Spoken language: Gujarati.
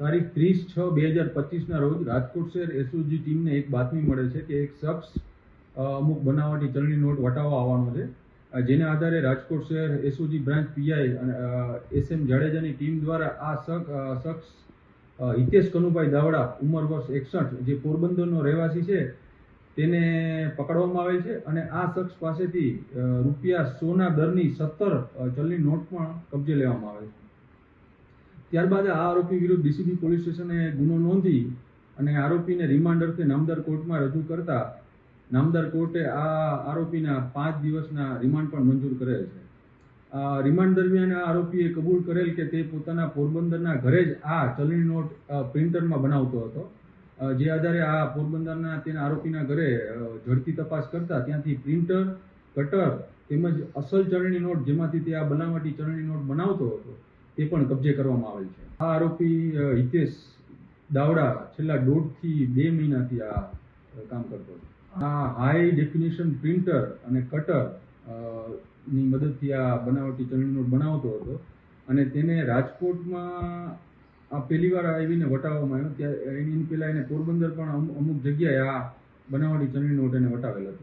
તારીખ ત્રીસ છ બે હજાર પચીસના રોજ રાજકોટ શહેર એસઓજી ટીમને એક બાતમી મળે છે કે એક શખ્સ અમુક બનાવટી ચલણી નોટ વટાવવા આવવાનો છે. જેના આધારે રાજકોટ શહેર એસઓજી બ્રાન્ચ પીઆઈ અને એસ એમ જાડેજાની ટીમ દ્વારા આ શખ- શખ્સ હિતેશ કનુભાઈ દાવડા, ઉંમર વર્ષ એકસઠ, જે પોરબંદરનો રહેવાસી છે, તેને પકડવામાં આવેલ છે અને આ શખ્સ પાસેથી રૂપિયા સોના દરની સત્તર ચલણી નોટ પણ કબજે લેવામાં આવે છે. ત્યારબાદ આ આરોપી વિરુદ્ધ ડીસીબી પોલીસ સ્ટેશને ગુનો નોંધી અને આરોપીને રિમાન્ડ અર્થે નામદાર કોર્ટમાં રજૂ કરતા નામદાર કોર્ટે આ આરોપીના પાંચ દિવસના રિમાન્ડ પણ મંજૂર કરેલ છે. રિમાન્ડ દરમિયાન આ આરોપીએ કબૂલ કરેલ કે તે પોતાના પોરબંદરના ઘરે જ આ ચલણી નોટ પ્રિન્ટરમાં બનાવતો હતો. જે આધારે આ પોરબંદરના તેના આરોપીના ઘરે ઝડપી તપાસ કરતા ત્યાંથી પ્રિન્ટર, કટર તેમજ અસલ ચલણી નોટ જેમાંથી તે આ બનાવટી ચલણી નોટ બનાવતો હતો તે પણ કબજે કરવામાં આવેલ છે. આ આરોપી હિતેશ દાવડા છેલ્લા દોઢથી બે મહિનાથી આ કામ કરતો હતો આ હાઈ ડેફિનેશન પ્રિન્ટર અને કટરની મદદથી આ બનાવટી ચલણી બનાવતો હતો અને તેને રાજકોટમાં આ પહેલી વાર આવીને વટાવવામાં આવ્યો. ત્યાં એની પહેલા એને પોરબંદર પણ અમુક અમુક જગ્યાએ આ બનાવટી ચલણી નોટ એને વટાવેલ હતી.